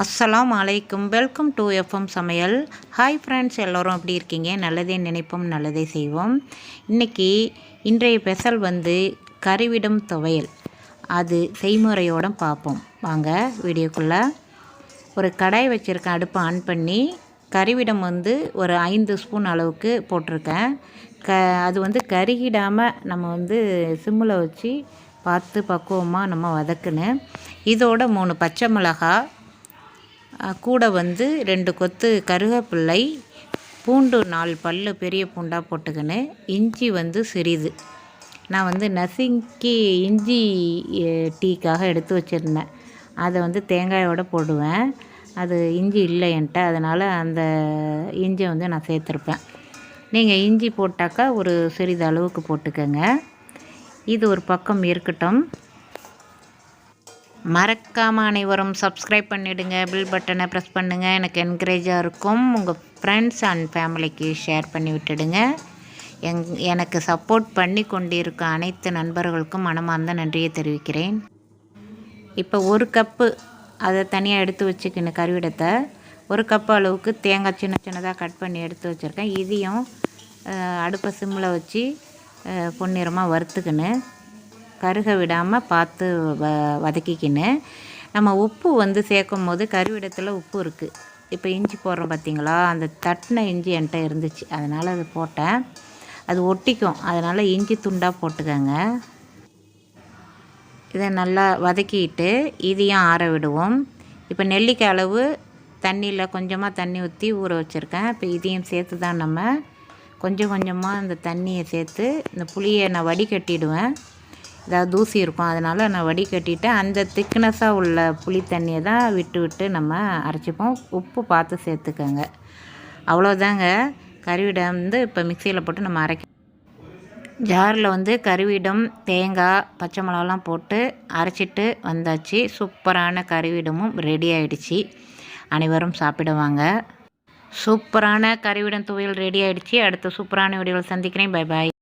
அஸ்ஸலாம் அலைக்கும். Welcome to FM சமையல். ஹாய் ஃப்ரெண்ட்ஸ் எல்லோரும் எப்படி இருக்கீங்க? நல்லதே நினைப்போம் நல்லதே செய்வோம். இன்றைக்கி இன்றைய ஸ்பெஷல் வந்து கறிவிடும் துவையல். அது செய்முறையோட பார்ப்போம். வாங்க வீடியோக்குள்ளே. ஒரு கடாய் வச்சுருக்கேன் அடுப்பை ஆன் பண்ணி கறிவிடம் வந்து ஒரு ஐந்து ஸ்பூன் அளவுக்கு போட்டிருக்கேன். க அது வந்து கருகிடாமல் நம்ம வந்து சிம்மில் வச்சு பார்த்து பக்குவமாக நம்ம வதக்குன்னு. இதோட மூணு பச்சை மிளகாய் கூட வந்து ரெண்டு கொத்து கருவேப்பிள்ளை பூண்டு நாலு பல் பெரிய பூண்டாக போட்டுக்கின்னு இஞ்சி வந்து சிறிது. நான் வந்து நசுக்கி இஞ்சி டீக்காக எடுத்து வச்சுருந்தேன். அதை வந்து தேங்காயோடு போடுவேன். அது இஞ்சி இல்லை என்கிட்ட அதனால் அந்த இஞ்சியை வந்து நான் சேர்த்துருப்பேன். நீங்கள் இஞ்சி போட்டாக்கா ஒரு சிறிது அளவுக்கு போட்டுக்கோங்க. இது ஒரு பக்கம் இருக்கட்டும். மறக்காமல் அனைவரும் சப்ஸ்கிரைப் பண்ணிவிடுங்க பில் பட்டனை ப்ரெஸ் பண்ணுங்கள் எனக்கு என்கரேஜாக இருக்கும். உங்கள் ஃப்ரெண்ட்ஸ் அண்ட் ஃபேமிலிக்கு ஷேர் பண்ணி விட்டுடுங்க. எங் எனக்கு சப்போர்ட் பண்ணி கொண்டிருக்க அனைத்து நண்பர்களுக்கும் மனமார்ந்த நன்றியை தெரிவிக்கிறேன். இப்போ ஒரு கப்பு அதை தனியாக எடுத்து வச்சுக்கின கருவிடத்தை. ஒரு கப்பு அளவுக்கு தேங்காய் சின்ன சின்னதாக கட் பண்ணி எடுத்து வச்சுருக்கேன். இதையும் அடுப்பை சிம்மில் வச்சு பொன்னிறமாக வறுத்துக்கின்னு. கருக விடாமல் பார்த்து வ வதக்கிக்கின்னு நம்ம உப்பு வந்து சேர்க்கும் போது கருவிடத்தில் உப்பு இருக்குது இப்போ இஞ்சி போடுறோம் பார்த்தீங்களா அந்த தட்டின இஞ்சி என்கிட்ட இருந்துச்சு. அதனால் அது போட்டேன். அது ஒட்டிக்கும். அதனால் இஞ்சி துண்டாக போட்டுக்கோங்க. இதை நல்லா வதக்கிட்டு இதையும் ஆற விடுவோம். இப்போ நெல்லிக்காய் அளவு தண்ணியில் கொஞ்சமாக தண்ணி ஊற்றி ஊற வச்சுருக்கேன். இப்போ இதையும் சேர்த்து தான் நம்ம கொஞ்சம் கொஞ்சமாக அந்த தண்ணியை சேர்த்து இந்த புளியை நான் வடிகட்டிடுவேன். ஏதாவது தூசி இருக்கும். அதனால் நான் வடிகட்டிட்டு அந்த திக்னஸாக உள்ள புளி தண்ணியை தான் விட்டு விட்டு நம்ம அரைச்சிப்போம். உப்பு பார்த்து சேர்த்துக்கோங்க. அவ்வளோதாங்க கறிவிடை வந்து இப்போ மிக்சியில் போட்டு நம்ம அரைக்க ஜாரில் வந்து கருவிடம் தேங்காய் பச்சை மிளகாலாம் போட்டு அரைச்சிட்டு வந்தாச்சு. சூப்பரான கருவிடமும் ரெடி ஆகிடுச்சி அனைவரும் சாப்பிடுவாங்க. சூப்பரான கருவிடம் துவையல் ரெடி ஆகிடுச்சி அடுத்த சூப்பரான வீடியோவில் சந்திக்கிறேன். Bye bye